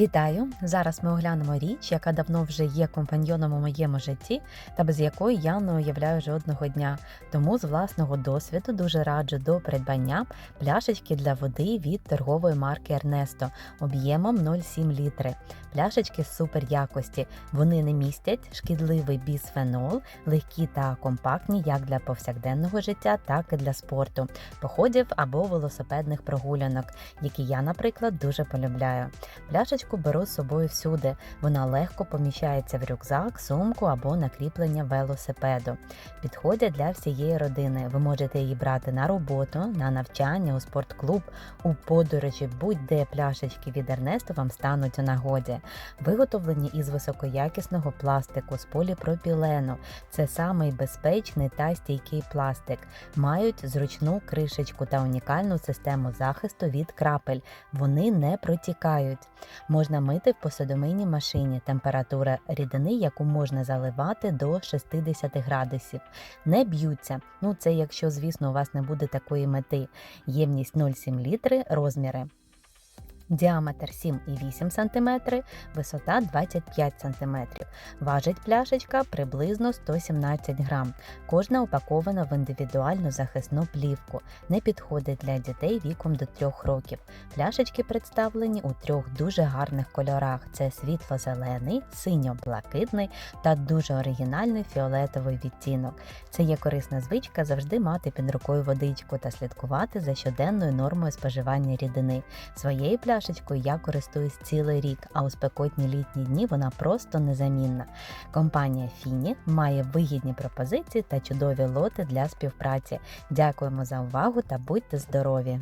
Вітаю! Зараз ми оглянемо річ, яка давно вже є компаньйоном у моєму житті, та без якої я не уявляю жодного дня. Тому з власного досвіду дуже раджу до придбання пляшечки для води від торгової марки Ернесто об'ємом 0,7 літри. Пляшечки супер якості. Вони не містять шкідливий бісфенол, легкі та компактні як для повсякденного життя, так і для спорту, походів або велосипедних прогулянок, які я, наприклад, дуже полюбляю. Пляшечку беру з собою всюди. Вона легко поміщається в рюкзак, сумку або на кріплення велосипеду. Підходять для всієї родини. Ви можете її брати на роботу, на навчання, у спортклуб, у подорожі, будь-де пляшечки від Ернесту вам стануть у нагоді. Виготовлені із високоякісного пластику з поліпропілену. Це самий безпечний та стійкий пластик. Мають зручну кришечку та унікальну систему захисту від крапель. Вони не протікають. Можна мити в посудомийній машині. Температура рідини, яку можна заливати до 60 градусів. Не б'ються. Ну це якщо, звісно, у вас не буде такої мети. Ємність 0,7 літри, розміри. Діаметр 7,8 см, висота 25 см. Важить пляшечка приблизно 117 грам. Кожна упакована в індивідуальну захисну плівку. Не підходить для дітей віком до 3 років. Пляшечки представлені у трьох дуже гарних кольорах: це світло-зелений, синьо-блакитний та дуже оригінальний фіолетовий відтінок. Це є корисна звичка завжди мати під рукою водичку та слідкувати за щоденною нормою споживання рідини. Своєю пляшечкою я користуюсь цілий рік, а у спекотні літні дні вона просто незамінна. Компанія Фіні має вигідні пропозиції та чудові лоти для співпраці. Дякуємо за увагу та будьте здорові!